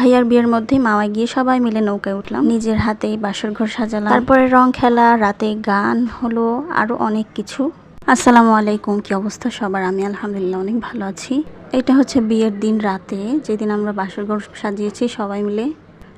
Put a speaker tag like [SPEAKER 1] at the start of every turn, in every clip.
[SPEAKER 1] ভাইয়ার বিয়ের মধ্যে মামা গিয়ে সবাই মিলে নৌকায় উঠলাম। নিজের হাতেই বাসর ঘর সাজালাম। তারপরে রং খেলা, রাতে গান হলো, আরও অনেক কিছু। আসসালামু আলাইকুম, কি অবস্থা সবার? আমি আলহামদুলিল্লাহ অনেক ভালো আছি। এটা হচ্ছে বিয়ের দিন রাতে, যেদিন আমরা বাসর ঘর সাজিয়েছি সবাই মিলে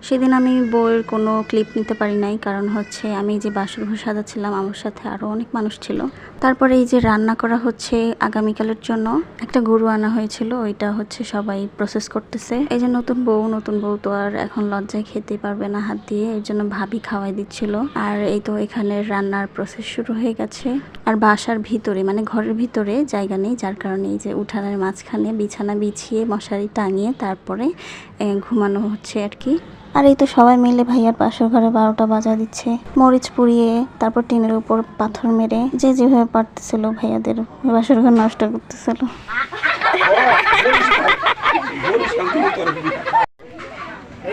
[SPEAKER 1] সেদিন আমি বইয়ের কোনো ক্লিপ নিতে পারি নাই, কারণ হচ্ছে আমি যে বাসর ঘর সাজাচ্ছিলাম, আমার সাথে আরও অনেক মানুষ ছিল। তারপরে এই যে রান্না করা হচ্ছে আগামীকালের জন্য, একটা গরু আনা হয়েছিল, ওইটা হচ্ছে সবাই প্রসেস করতেছে। এই যে নতুন বউ নতুন বউ তো আর এখন লজ্জায় খেতে পারবে না হাত দিয়ে, এর জন্য ভাবি খাওয়াই দিচ্ছিল। আর এই তো এখানে রান্নার প্রসেস শুরু হয়ে গেছে। আর বাসার ভিতরে মানে ঘরের ভিতরে জায়গা নেই, যার কারণে এই যে উঠানের মাঝখানে বিছানা বিছিয়ে মশারি টাঙিয়ে তারপরে ঘুমানো হচ্ছে আর কি। আর এই তো সবাই মিলে ভাইয়ার পাশের ঘরে বারোটা বাজা দিচ্ছে। মরিচ পুড়িয়ে তারপর টিনের উপর পাথর মেরে যে যেভাবে পারতেছিল ভাইয়াদের বাসর ঘর নষ্ট করতেছিল।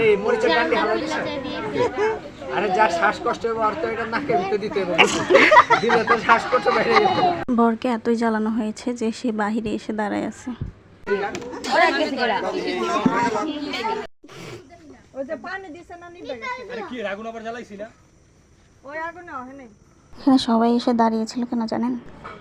[SPEAKER 2] এই মরিচের ডান্ডি আরে যার শ্বাসকষ্ট হবে আর এটা নাকের ভিতরে দিতে হবে। দিলে তো শ্বাসকষ্ট বাইরে
[SPEAKER 1] বরকে এতই জ্বালানো হয়েছে যে সে বাহিরে এসে দাঁড়ায় আছে। এখানে সবাই এসে দাঁড়িয়েছিল কেন জানেন?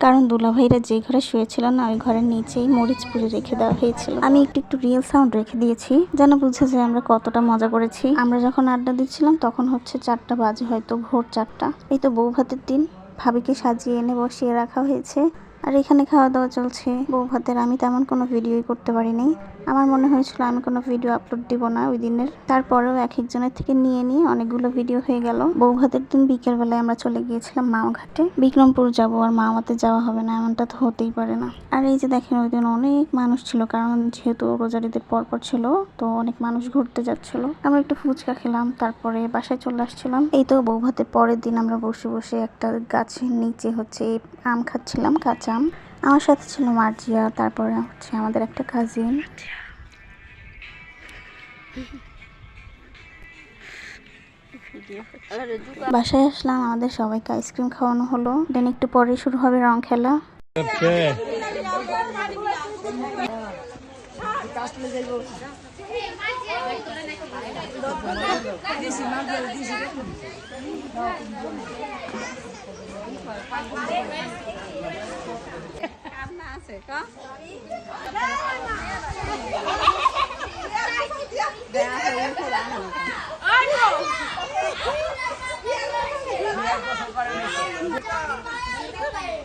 [SPEAKER 1] কারণ দুলাভাইরা যে ঘরে শুয়েছিল না ওই ঘরের নিচেই মরিচ পুড়ে রেখে দেওয়া হয়েছিল। আমি একটু একটু রিয়েল সাউন্ড রেখে দিয়েছি যেন বুঝে যে আমরা কতটা মজা করেছি। আমরা যখন আড্ডা দিচ্ছিলাম তখন হচ্ছে চারটা বাজে হয়তো ভোর চারটা। এই তো বউ ভাতের দিন ভাবিকে সাজিয়ে এনে বসিয়ে রাখা হয়েছে। আর এখানে খাওয়া দাওয়া চলছে। বউ ভাতের আমি তেমন কোনো ভিডিওই করতে পারিনি। আমার মনে হয়েছিল আমি কোনো ভিডিও আপলোড দিব না ওই দিনের। তারপরেও এক একজনের থেকে নিয়ে নিয়ে অনেকগুলো ভিডিও হয়ে গেল। বউ ভাতের দিন বিকেলবেলায় আমরা চলে গিয়েছিলাম মাও ঘাটে। বিক্রমপুর যাব আর মামাতে যাওয়া হবে না, এমনটা তো হতেই পারে না। আর এই যে দেখেন, ওই দিন অনেক মানুষ ছিল, কারণ যেহেতু রোজারিদের পরপর ছিল, তো অনেক মানুষ ঘুরতে যাচ্ছিল। আমরা একটু ফুচকা খেলাম, তারপরে বাসায় চলে আসছিলাম। এই তো বউ ভাতের পরের দিন আমরা বসে বসে একটা গাছের নিচে হচ্ছে আম খাচ্ছিলাম, কাঁচা আম আমার সাথে ছিল মার্জিয়া, তারপরে হচ্ছে আমাদের একটা কাজিন বাসায় আসলাম, আমাদের সবাইকে আইসক্রিম খাওয়ানো হলো। দেন একটু পরে শুরু হবে রং খেলা।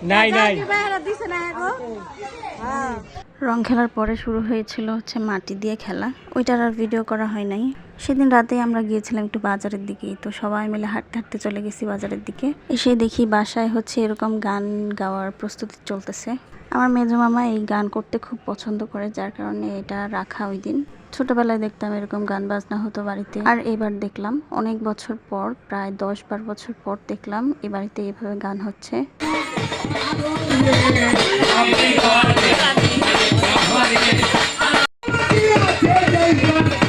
[SPEAKER 2] নাই নাই
[SPEAKER 1] রং খেলার পরে শুরু হয়েছিল হচ্ছে মাটি দিয়ে খেলা। ওইটার আর ভিডিও করা হয় নাই। সেদিন রাতে আমরা গিয়েছিলাম একটু বাজারের দিকে, তো সবাই মিলে হাঁটতে হাঁটতে চলে গেছি বাজারের দিকে। এসে দেখি বাসায় হচ্ছে এরকম গান গাওয়ার প্রস্তুতি চলতেছে। আমার মেজো মামা এই গান করতে খুব পছন্দ করে, যার কারণে এটা রাখা ওই দিন ছোটবেলায় দেখতাম এরকম গান বাজনা হতো বাড়িতে। আর এবার দেখলাম, অনেক বছর পর, প্রায় দশ বারো বছর পর দেখলাম, এ বাড়িতে এভাবে গান হচ্ছে। I'm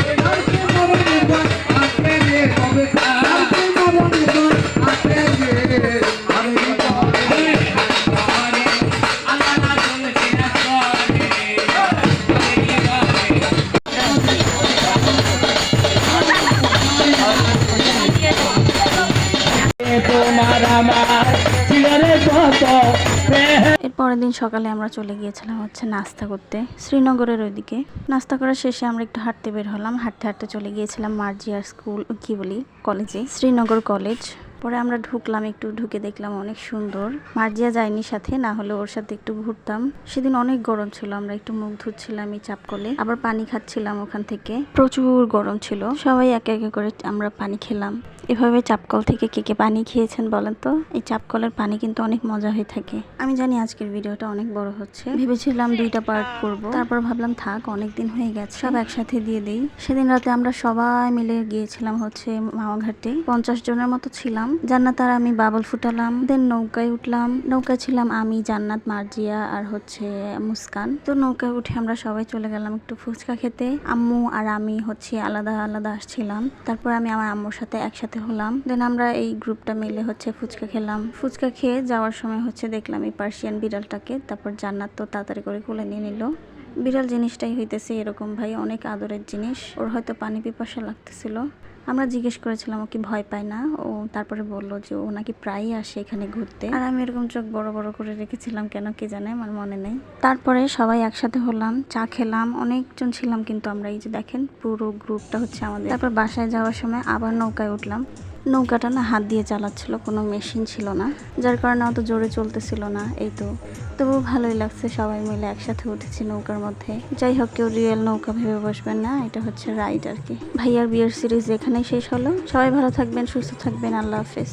[SPEAKER 1] এর পরের দিন সকালে আমরা চলে গিয়েছিলাম হচ্ছে নাস্তা করতে, শ্রীনগরের ওইদিকে। নাস্তা করার শেষে আমরা একটু হাঁটতে বের হলাম, হাঁটতে হাঁটতে চলে গিয়েছিলাম মার্জিয়ার স্কুল, কি বলি, কলেজে, শ্রীনগর কলেজ। পরে আমরা ঢুকলাম, একটু ঢুকে দেখলাম অনেক সুন্দর। মার্জিয়া যায়নি সাথে, না হলে ওর সাথে একটু ঘুরতাম। সেদিন অনেক গরম ছিল, আমরা একটু মুখ ধুচ্ছিলাম এই চাপকলে। আবার পানি খাচ্ছিলাম ওখান থেকে। প্রচুর গরম ছিল। সবাই একে একে করে আমরা পানি খেলাম। এভাবে চাপকল থেকে কে কে পানি খেয়েছেন বলেন তো? এই চাপকলের পানি কিন্তু অনেক মজা হয়ে থাকে। আমি জানি আজকের ভিডিওটা অনেক বড় হচ্ছে। ভেবেছিলাম দুইটা পার্ট করব। তারপর ভাবলাম, থাক অনেক দিন হয়ে গেছে। সব একসাথে দিয়ে দেই। সেদিন রাতে আমরা সবাই মিলে গিয়েছিলাম হচ্ছে মামাঘাটে পঞ্চাশ জনের মতো ছিলাম। জান্নাত আর আমি বাবল ফুটালাম দেন নৌকায় উঠলাম। নৌকা ছিলাম আমি, জান্নাত, মার্জিয়া আর হচ্ছে মুস্কান। তো নৌকায় উঠে আমরা সবাই চলে গেলাম একটু ফুচকা খেতে। আম্মু আর আমি হচ্ছে আলাদা আলাদা আসছিলাম। তারপর আমি আমার আম্মুর সাথে একসাথে হলাম। দেন আমরা এই গ্রুপটা মিলে হচ্ছে ফুচকা খেলাম। ফুচকা খেয়ে যাওয়ার সময় হচ্ছে দেখলাম এই পার্সিয়ান বিড়ালটাকে, তারপর জান্নাত তো তাড়াতাড়ি করে কোলে নিয়ে নিল। বিড়াল জিনিসটাই হইতেছে এরকম ভাই, অনেক আদরের জিনিস। ওর হয়তো পানি পিপাসা লাগতেছিল। আমরা জিজ্ঞেস করেছিলাম, ও কি ভয় পায় না? ও তারপরে বলল যে, ও নাকি প্রায়ই আসে এখানে ঘুরতে। আর আমি এরকম চোখ বড় বড় করে রেখেছিলাম, কেন কে জানে, আমার মনে নেই। তারপরে সবাই একসাথে হলাম, চা খেলাম, অনেকজন ছিলাম কিন্তু আমরা এই যে দেখেন, পুরো গ্রুপটা হচ্ছে আমাদের। তারপর বাসায় যাওয়ার সময় আবার নৌকায় উঠলাম। নৌকাটা না হাত দিয়ে চালাচ্ছিল, কোনো মেশিন ছিল না। যার কারণে অত জোরে চলতেছিল না, এই তো। তবুও ভালোই লাগছে সবাই মিলে একসাথে উঠেছি নৌকার মধ্যে। যাই হোক, কেউ রিয়েল নৌকা ভেবে বসবেন না, এটা হচ্ছে রাইড আর কি। ভাইয়ার বিয়ের সিরিজ এখানেই শেষ হলো। সবাই ভালো থাকবেন, সুস্থ থাকবেন, আল্লাহ হাফেজ।